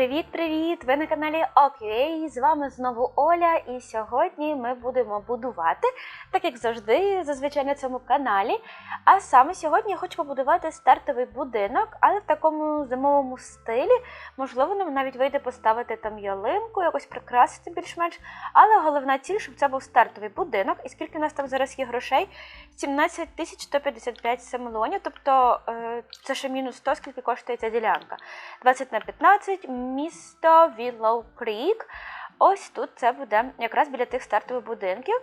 Привіт-привіт! Ви на каналі Окей. З вами знову Оля, і сьогодні ми будемо будувати, так як завжди, зазвичай на цьому каналі. А саме сьогодні я хочу побудувати стартовий будинок, але в такому зимовому стилі. Можливо, нам навіть вийде поставити там ялинку, якось прикрасити більш-менш. Але головна ціль, щоб це був стартовий будинок. І скільки у нас там зараз є грошей? 17 тисяч 155 семелонів, тобто е, це ще мінус 100, скільки коштує ця ділянка. 20 на 15, Mr. Willow Creek Ось тут це буде якраз біля тих стартових будинків.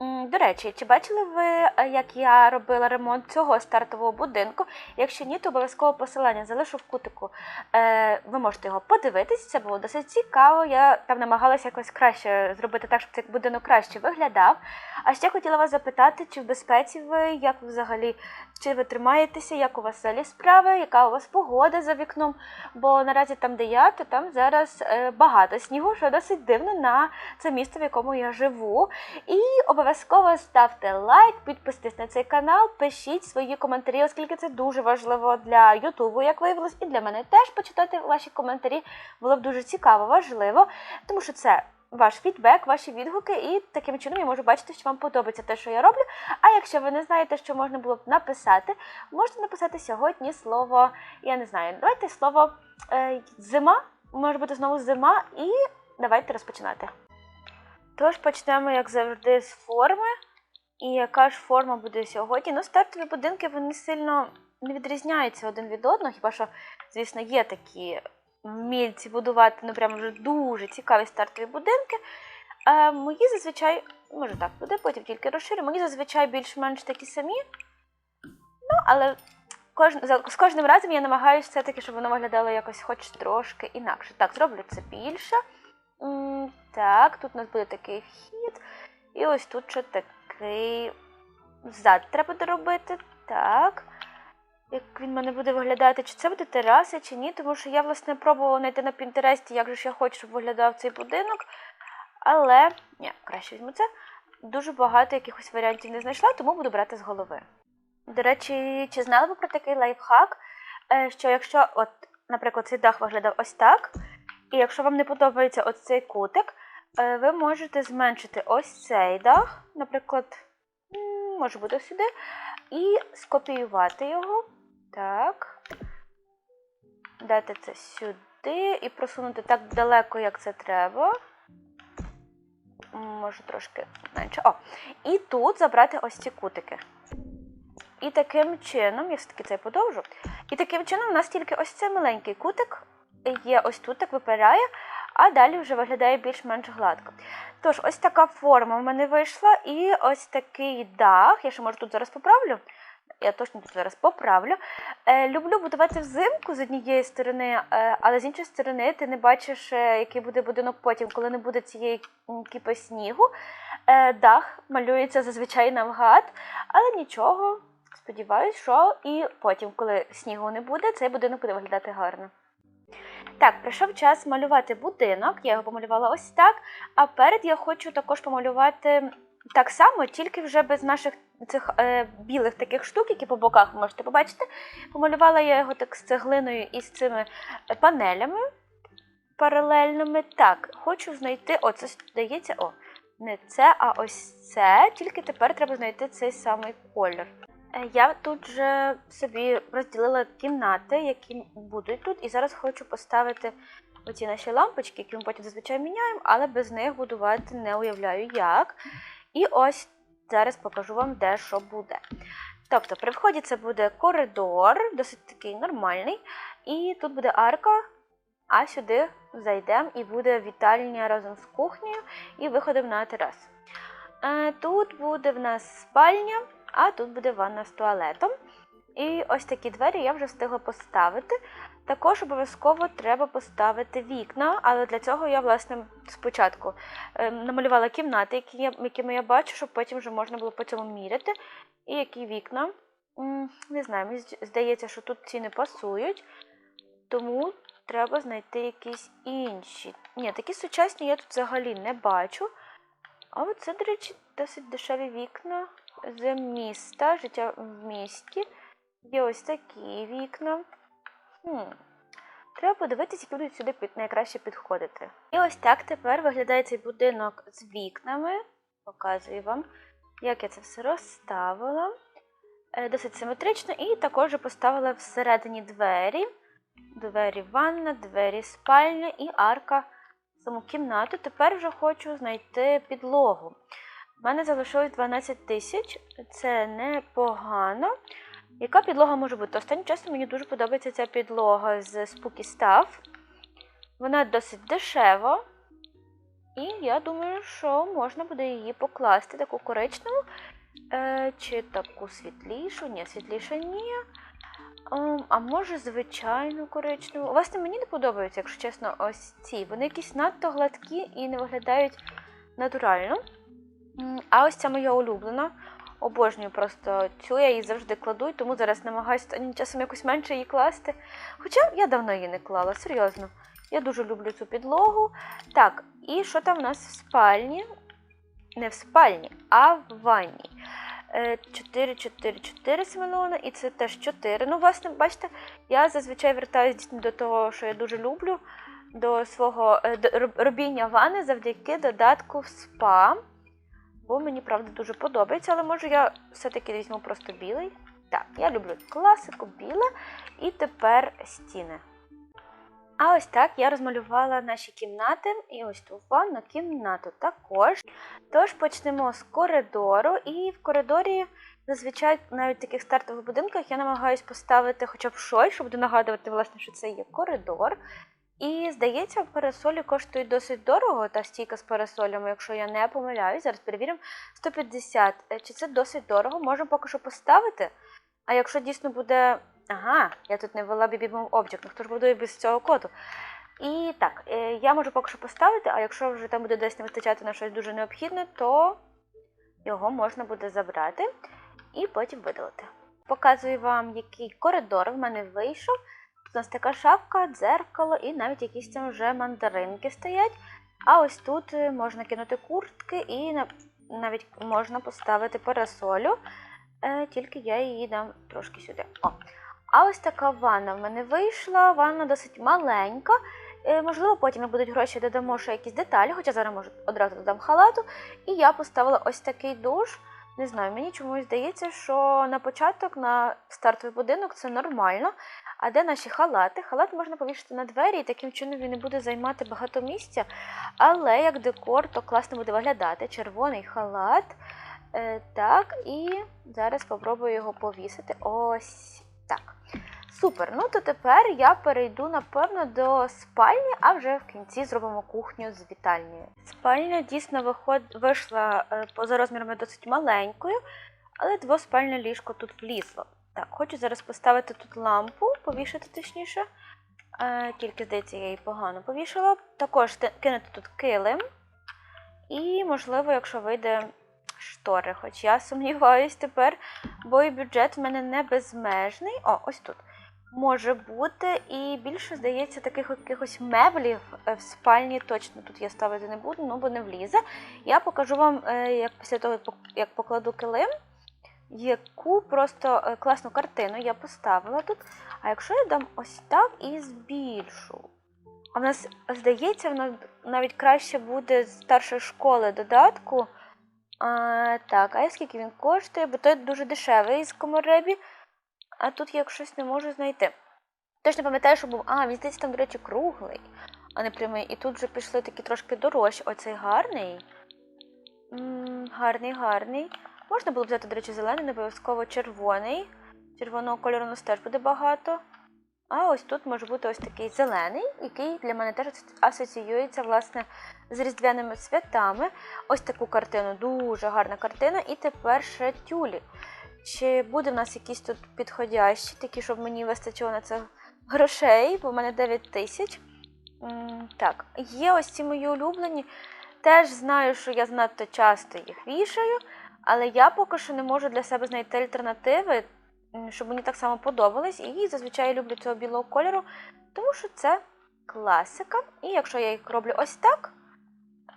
До речі, чи бачили ви, е, як я робила ремонт цього стартового будинку? Якщо ні, то обов'язково посилання залишу в кутику. Е, ви можете його подивитись, це було досить цікаво. Я там намагалася якось краще зробити так, щоб цей будинок краще виглядав. А ще хотіла вас запитати, чи в безпеці ви, як ви взагалі, чи ви тримаєтеся, як у вас взагалі справи, яка у вас погода за вікном? Бо наразі там, де я, то там зараз е, багато снігу, що досить дивно на це місто, в якому я живу. І обов'язково ставте лайк, підписуйтесь на цей канал, пишіть свої коментарі, оскільки це дуже важливо для Ютубу, як виявилось, і для мене теж почитати ваші коментарі було б дуже цікаво, важливо, тому що це. Ваш фідбек, ваші відгуки, і таким чином я можу бачити, що вам подобається те, що я роблю. А якщо ви не знаєте, що можна було б написати, можете написати сьогодні слово, я не знаю, давайте слово е, зима, може бути знову зима, і давайте розпочинати. Тож почнемо, як завжди, з форми. І яка ж форма буде сьогодні? Ну, стартові будинки вони сильно не відрізняються один від одного, хіба що, звісно, є такі вмільці будувати, ну прямо вже дуже цікаві стартові будинки. Е, мої зазвичай, може так буде, потім тільки розширю. Мої зазвичай більш-менш такі самі. Ну, але кож, з кожним разом я намагаюся все-таки, щоб воно виглядало якось хоч трошки інакше. Так, зроблю це більше. Так, тут у нас буде такий вхід. І ось тут ще такий зад треба доробити. Так. Як він в мене буде виглядати, чи це буде тераса, чи ні, тому що я, власне, пробувала знайти на Пінтересті, як же ж я хочу, щоб виглядав цей будинок. Але, ні, краще візьму це. Дуже багато якихось варіантів не знайшла, тому буду брати з голови. До речі, чи знали ви про такий лайфхак, е, що якщо, от, наприклад, цей дах виглядав ось так, і якщо вам не подобається ось цей кутик, е, ви можете зменшити ось цей дах, наприклад, може бути сюди, і скопіювати його. Так. Дати це сюди і просунути так далеко, як це треба. Може трошки менше. О, і тут забрати ось ці кутики. І таким чином, я все-таки це подовжу. І таким чином у нас тільки ось цей маленький кутик є ось тут, так випирає, а далі вже виглядає більш-менш гладко. Тож, ось така форма в мене вийшла, і ось такий дах. Я ще може тут зараз поправлю. Я точно тут зараз поправлю. Е, люблю будувати взимку з однієї сторони, е, але з іншої сторони ти не бачиш, е, який буде будинок потім, коли не буде цієї кіпи снігу. Е, дах малюється зазвичай навгад, але нічого. Сподіваюсь, що і потім, коли снігу не буде, цей будинок буде виглядати гарно. Так, прийшов час малювати будинок. Я його помалювала ось так. А перед я хочу також помалювати так само, тільки вже без наших цих е, білих таких штук, які по боках можете побачити. Помалювала я його так з цеглиною і з цими е, панелями паралельними. Так, хочу знайти. О, це здається, о, не це, а ось це. Тільки тепер треба знайти цей самий колір. Е, Я тут вже собі розділила кімнати, які будуть тут, і зараз хочу поставити оці наші лампочки, які ми потім зазвичай міняємо, але без них будувати не уявляю як. І ось зараз покажу вам, де що буде. Тобто, при вході це буде коридор, досить такий нормальний, і тут буде арка, а сюди зайдемо і буде вітальня разом з кухнею і виходом на терасу. Е, Тут буде в нас спальня, а тут буде ванна з туалетом. І ось такі двері я вже встигла поставити. Також обов'язково треба поставити вікна, але для цього я, власне, спочатку е, намалювала кімнати, які я, якими я бачу, щоб потім вже можна було по цьому міряти. І які вікна. Не знаю, мені здається, що тут ці не пасують, тому треба знайти якісь інші. Ні, такі сучасні я тут взагалі не бачу. А от це, до речі, досить дешеві вікна з міста, життя в місті. Є ось такі вікна. Хм. Треба подивитися, які будуть сюди найкраще підходити. І ось так тепер виглядає цей будинок з вікнами. Показую вам, як я це все розставила. Е, Досить симетрично, і також поставила всередині двері. Двері ванна, двері спальня і арка саму кімнату. Тепер вже хочу знайти підлогу. У мене залишилось 12 тисяч, це непогано. Яка підлога може бути? Останнім часом мені дуже подобається ця підлога з Spooky Stuff. Вона досить дешева. І я думаю, що можна буде її покласти, таку коричневу. Е, чи таку світлішу? Ні, світліша ні. Ем, а може, звичайну коричневу. Власне, мені не подобаються, якщо чесно, ось ці. Вони якісь надто гладкі і не виглядають натурально. А ось ця моя улюблена. Обожнюю просто цю, я її завжди кладу, тому зараз намагаюся часом якось менше її класти. Хоча я давно її не клала, серйозно. Я дуже люблю цю підлогу. Так, і що там в нас в спальні? Не в спальні, а в ванні. 4, 4, 4 Семенона, і це теж 4. Ну, власне, бачите, я зазвичай вертаюся дійсно до того, що я дуже люблю, до свого е, до робіння ванни завдяки додатку в спа. Бо мені правда дуже подобається, але може я все-таки візьму просто білий. Так, я люблю класику, біле. І тепер стіни. А ось так я розмалювала наші кімнати і ось ту ванну кімнату також. Тож почнемо з коридору, і в коридорі зазвичай навіть в таких стартових будинках я намагаюся поставити хоча б щось, щоб буде нагадувати, власне, що це є коридор. І здається, парасолі коштують досить дорого, та стійка з парасолями, якщо я не помиляюсь. Зараз перевіримо 150. Е, Чи це досить дорого? Можемо поки що поставити. А якщо дійсно буде. Ага, я тут не ввела BB Object, ну хто ж будує без цього коду. І так, е, я можу поки що поставити, а якщо вже там буде десь не вистачати на щось дуже необхідне, то його можна буде забрати і потім видалити. Показую вам, який коридор в мене вийшов. У нас така шапка, дзеркало і навіть якісь там вже мандаринки стоять. А ось тут е, можна кинути куртки і навіть можна поставити парасолю. Е, тільки я її дам трошки сюди. О. А ось така ванна в мене вийшла. Ванна досить маленька. Е, можливо, потім як будуть гроші, додамо ще якісь деталі, хоча зараз може одразу додам халату. І я поставила ось такий душ. Не знаю, мені чомусь здається, що на початок, на стартовий будинок це нормально. А де наші халати? Халат можна повішати на двері, і таким чином він не буде займати багато місця. Але як декор, то класно буде виглядати. Червоний халат. Е, так, і зараз спробую його повісити. Ось так. Супер. Ну то тепер я перейду, напевно, до спальні, а вже в кінці зробимо кухню з вітальнею. Спальня дійсно виход... вийшла е, поза розмірами досить маленькою, але двоспальне ліжко тут влізло. Так, хочу зараз поставити тут лампу, повішати точніше. Е, тільки, здається, я її погано повішала. Також кинути тут килим. І, можливо, якщо вийде штори, хоч я сумніваюсь тепер, бо і бюджет в мене не безмежний. О, ось тут. Може бути, і більше, здається, таких якихось меблів е, в спальні точно тут я ставити не буду, ну бо не влізе. Я покажу вам, е, як після того, як покладу килим, яку просто е, класну картину я поставила тут. А якщо я дам ось так і збільшу. А в нас, здається, воно навіть краще буде з старшої школи додатку. А, так, а скільки він коштує? Бо той дуже дешевий з коморебі. А тут я щось не можу знайти. Точно пам'ятаю, що був. А, він здається, там, до речі, круглий, а не прямий. І тут вже пішли такі трошки дорожчі. Оцей гарний. м гарний, гарний. Можна було взяти, до речі, зелений, не обов'язково червоний. Червоного кольору у нас теж буде багато. А ось тут може бути ось такий зелений, який для мене теж асоціюється власне з різдвяними святами. Ось таку картину, дуже гарна картина. І тепер ще тюлі. Чи буде в нас якісь тут підходящі, такі, щоб мені вистачило на це грошей, бо в мене 9 тисяч. Так, є ось ці мої улюблені. Теж знаю, що я занадто часто їх вішаю, але я поки що не можу для себе знайти альтернативи, щоб мені так само подобались. І зазвичай люблю цього білого кольору, тому що це класика. І якщо я їх роблю ось так,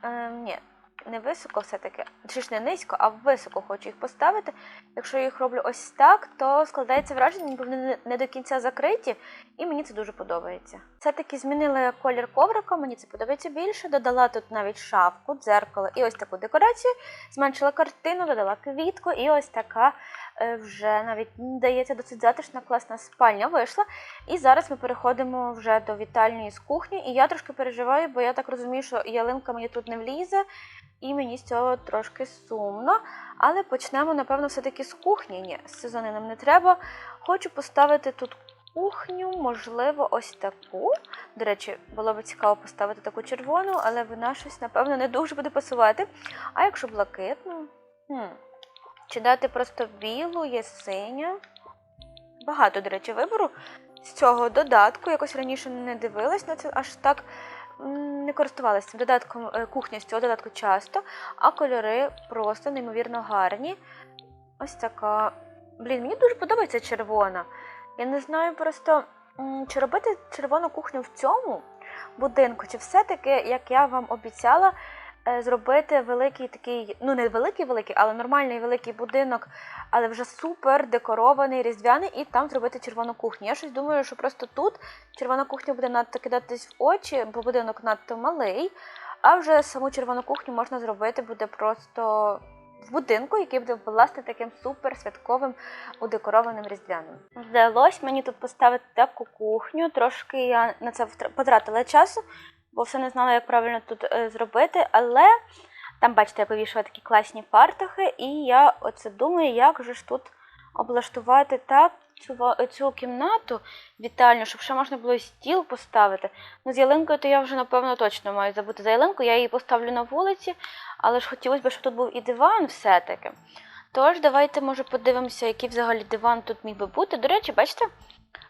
е, ні, не високо все-таки, чи ж не низько, а високо хочу їх поставити. Якщо я їх роблю ось так, то складається враження, ніби вони не- до кінця закриті, і мені це дуже подобається. Все-таки змінила колір коврика, мені це подобається більше. Додала тут навіть шафку, дзеркало і ось таку декорацію. Зменшила картину, додала квітку, і ось така е, вже навіть м, здається досить затишна, класна спальня вийшла. І зараз ми переходимо вже до вітальні з кухні. І я трошки переживаю, бо я так розумію, що ялинка мені тут не влізе, і мені з цього трошки сумно. Але почнемо, напевно, все-таки з кухні. Ні, з сезони нам не треба. Хочу поставити тут кухню, можливо, ось таку. До речі, було б цікаво поставити таку червону, але вона щось, напевно, не дуже буде пасувати. А якщо блакитну? Хм. Чи дати просто білу, є синя? Багато, до речі, вибору з цього додатку. Якось раніше не дивилась на це, аж так не користувалася цим додатком е, кухня з цього додатку часто, а кольори просто неймовірно гарні. Ось така. Блін, мені дуже подобається червона. Я не знаю просто, чи робити червону кухню в цьому будинку, чи все-таки, як я вам обіцяла, е, зробити великий такий, ну не великий великий, але нормальний великий будинок, але вже супер декорований, різдвяний, і там зробити червону кухню. Я щось думаю, що просто тут червона кухня буде надто кидатись в очі, бо будинок надто малий, а вже саму червону кухню можна зробити буде просто в будинку, який буде власне таким супер святковим удекорованим різдвяним. Вдалося мені тут поставити таку кухню. Трошки я на це потратила часу, бо все не знала, як правильно тут е, зробити. Але там, бачите, я повішала такі класні фартухи, і я оце думаю, як же ж тут облаштувати так цю, цю кімнату вітальню, щоб ще можна було стіл поставити. Ну, з ялинкою то я вже напевно точно маю забути за ялинку. Я її поставлю на вулиці, але ж хотілося б, щоб тут був і диван все-таки. Тож, давайте, може, подивимося, який взагалі диван тут міг би бути. До речі, бачите,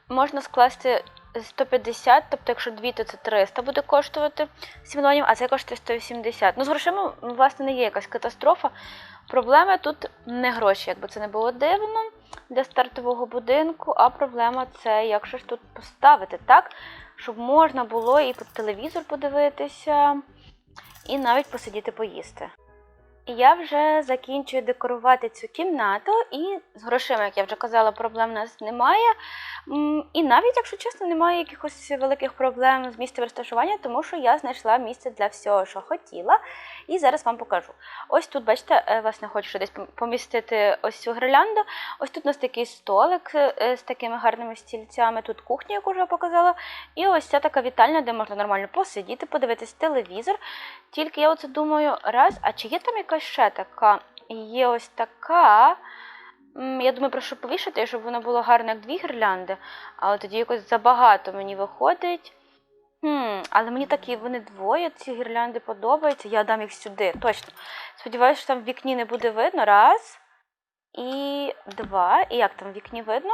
можна скласти 150, тобто, якщо дві, то це 300 буде коштувати 7 мільйонів, а це коштує 180. Ну, з грошима, власне, не є якась катастрофа. Проблема тут не гроші, якби це не було дивно для стартового будинку, а проблема це як же ж тут поставити так, щоб можна було і телевізор подивитися, і навіть посидіти поїсти. Я вже закінчую декорувати цю кімнату, і з грошима, як я вже казала, проблем у нас немає. І навіть, якщо чесно, немає якихось великих проблем з місцем розташування, тому що я знайшла місце для всього, що хотіла. І зараз вам покажу. Ось тут, бачите, е, власне, хочу десь помістити ось цю гірлянду. Ось тут у нас такий столик е, з такими гарними стільцями. Тут кухня, яку вже показала. І ось ця така вітальня, де можна нормально посидіти, подивитись телевізор. Тільки я оце думаю, раз, а чи є там якась ще така? Є ось така. Я думаю, прошу повішати, щоб воно було гарно, як дві гірлянди, але тоді якось забагато мені виходить. Хм, але мені такі вони двоє, ці гірлянди подобаються. Я дам їх сюди, точно. Сподіваюся, що там в вікні не буде видно. Раз. І два. І як там в вікні видно?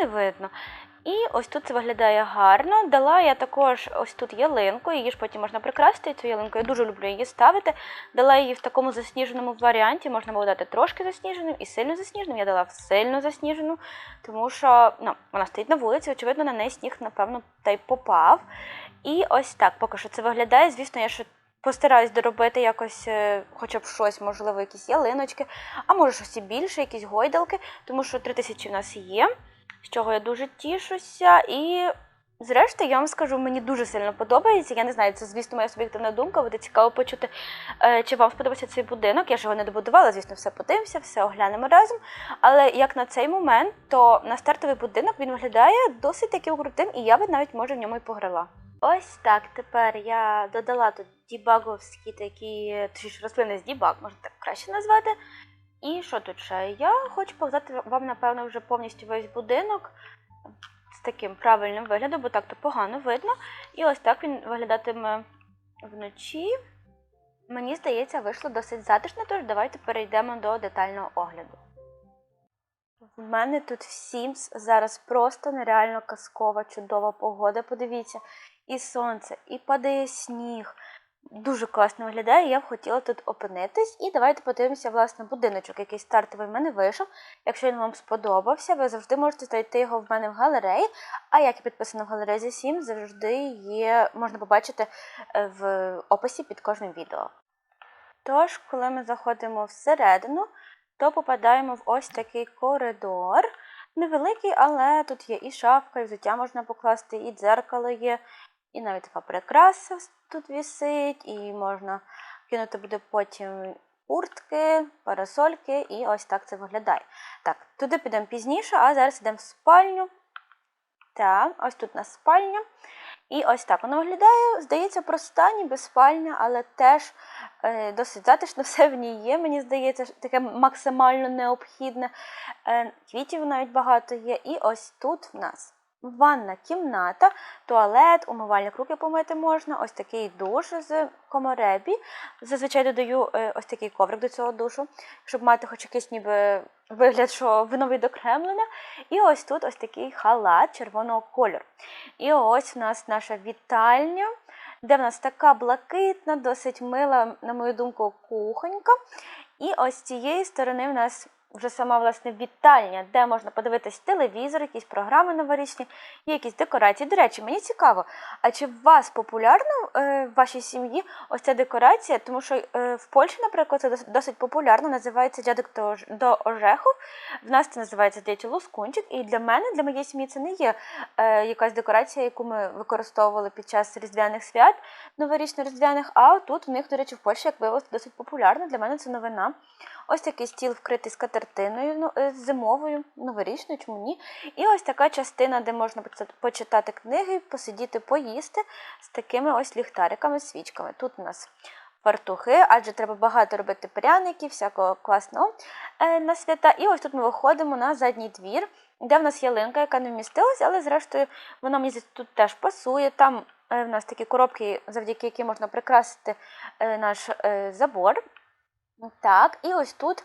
Не видно. І ось тут це виглядає гарно. Дала я також ось тут ялинку, її ж потім можна прикрасити цю ялинку. Я дуже люблю її ставити. Дала її в такому засніженому варіанті. Можна було дати трошки засніженим і сильно засніженим. Я дала сильно засніжену, тому що ну, вона стоїть на вулиці, очевидно, на неї сніг, напевно, та й попав. І ось так поки що це виглядає. Звісно, я ще постараюсь доробити якось е, хоча б щось, можливо, якісь ялиночки, а може щось і більше, якісь гойдалки, тому що 3000 в нас є, з чого я дуже тішуся. І зрештою, я вам скажу, мені дуже сильно подобається. Я не знаю, це, звісно, моя суб'єктивна думка, буде цікаво почути, е, чи вам сподобався цей будинок. Я ж його не добудувала, звісно, все подивимося, все оглянемо разом. Але як на цей момент, то на стартовий будинок він виглядає досить таким крутим, і я би навіть може в ньому і пограла. Ось так. Тепер я додала тут дібаговські такі, точніше, рослини з дібаг, можна так краще назвати. І що тут ще? Я хочу показати вам, напевно, вже повністю весь будинок з таким правильним виглядом, бо так то погано видно. І ось так він виглядатиме вночі. Мені здається, вийшло досить затишно, тож давайте перейдемо до детального огляду. В мене тут в Sims зараз просто нереально казкова, чудова погода. Подивіться, і сонце, і падає сніг. Дуже класно виглядає, я б хотіла тут опинитись. І давайте подивимося, власне, будиночок, який стартовий в мене вийшов. Якщо він вам сподобався, ви завжди можете знайти його в мене в галереї. А як я підписана в галереї зі 7, завжди є, можна побачити е, в описі під кожним відео. Тож, коли ми заходимо всередину, то попадаємо в ось такий коридор. Невеликий, але тут є і шафка, і взуття можна покласти, і дзеркало є, і навіть така прикраса тут вісить, і можна кинути буде потім куртки, парасольки, і ось так це виглядає. Так, туди підемо пізніше, а зараз йдемо в спальню. Так, ось тут у нас спальня. І ось так воно виглядає. Здається, проста, ніби спальня, але теж е, досить затишно все в ній є. Мені здається, таке максимально необхідне. Е, квітів навіть багато є. І ось тут в нас ванна кімната, туалет, умивальник руки помити можна, ось такий душ з коморебі. Зазвичай додаю е, ось такий коврик до цього душу, щоб мати хоч якийсь ніби вигляд, що вино відокремлене. І ось тут ось такий халат червоного кольору. І ось у нас наша вітальня, де в нас така блакитна, досить мила, на мою думку, кухонька. І ось з цієї сторони в нас вже сама власне вітальня, де можна подивитись телевізор, якісь програми новорічні, є якісь декорації. До речі, мені цікаво, а чи в вас популярно е, в вашій сім'ї ось ця декорація? Тому що е, в Польщі, наприклад, це досить популярно, називається дядок до ожеху. В нас це називається здається, лускунчик. І для мене, для моєї сім'ї, це не є е, якась декорація, яку ми використовували під час різдвяних свят, новорічно-різдвяних. А тут в них, до речі, в Польщі, як виявилося, досить популярно. Для мене це новина. Ось такий стіл вкритий скатертиною ну, е, зимовою, новорічною, чому ні. І ось така частина, де можна почитати книги, посидіти, поїсти з такими ось ліхтариками, свічками. Тут у нас фартухи, адже треба багато робити пряників, всякого класного е, на свята. І ось тут ми виходимо на задній двір, де в нас ялинка, яка не вмістилася, але зрештою вона мені тут теж пасує. Там е, в нас такі коробки, завдяки яким можна прикрасити наш забор. Так, і ось тут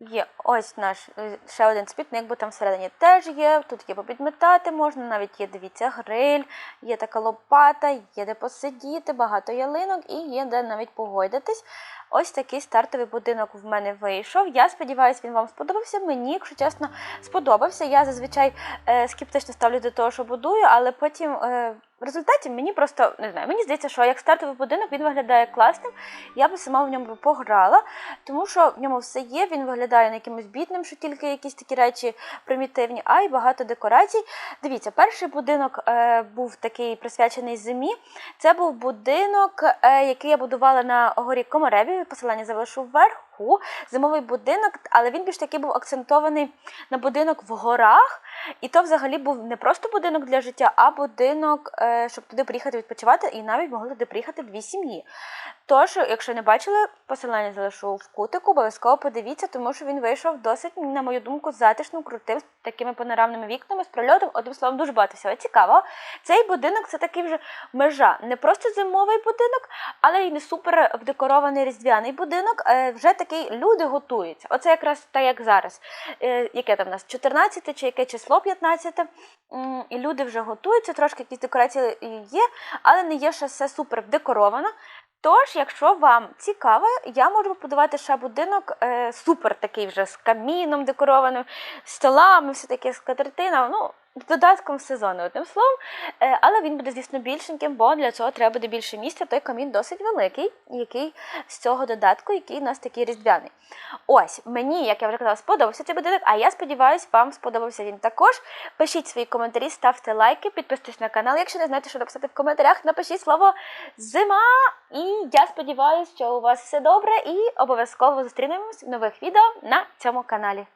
є ось наш е, ще один спітник, бо там всередині теж є. Тут є попідметати можна, навіть є, дивіться, гриль, є така лопата, є де посидіти, багато ялинок і є де навіть погойдатись. Ось такий стартовий будинок в мене вийшов. Я сподіваюся, він вам сподобався. Мені, якщо чесно, сподобався. Я зазвичай е, скептично ставлю до того, що будую, але потім. Е, в результаті мені просто не знаю, мені здається, що як стартовий будинок він виглядає класним. Я би сама в ньому пограла, тому що в ньому все є. Він виглядає не якимось бідним, що тільки якісь такі речі примітивні, а й багато декорацій. Дивіться, перший будинок е, був такий присвячений зимі. Це був будинок, е, який я будувала на горі Комареві. Посилання залишу вверх даху, зимовий будинок, але він більш таки був акцентований на будинок в горах. І то взагалі був не просто будинок для життя, а будинок, е, щоб туди приїхати відпочивати, і навіть могли туди приїхати дві сім'ї. Тож, якщо не бачили, посилання залишу в кутику, обов'язково подивіться, тому що він вийшов досить, на мою думку, затишним, крутим, з такими панорамними вікнами, з прольотом. Одним словом, дуже багато всього цікавого. Цей будинок це такий вже межа. Не просто зимовий будинок, але й не супер вдекорований різдвяний будинок. Е, вже такий люди готуються. Оце якраз так, як зараз. Е, яке там у нас 14 чи яке число 15? І люди вже готуються, трошки якісь декорації є, але не є ще все супер вдекоровано. Тож, якщо вам цікаво, я можу побудувати ще будинок е, супер такий вже з каміном декорованим, столами, все таке скатертина. Ну, додатком сезону, одним словом. Е, але він буде, звісно, більшеньким, бо для цього треба буде більше місця. Той камін досить великий, який з цього додатку, який у нас такий різдвяний. Ось, мені, як я вже казала, сподобався цей будинок, а я сподіваюся, вам сподобався він також. Пишіть свої коментарі, ставте лайки, підписуйтесь на канал. Якщо не знаєте, що написати в коментарях, напишіть слово зима. І я сподіваюся, що у вас все добре, і обов'язково зустрінемось в нових відео на цьому каналі.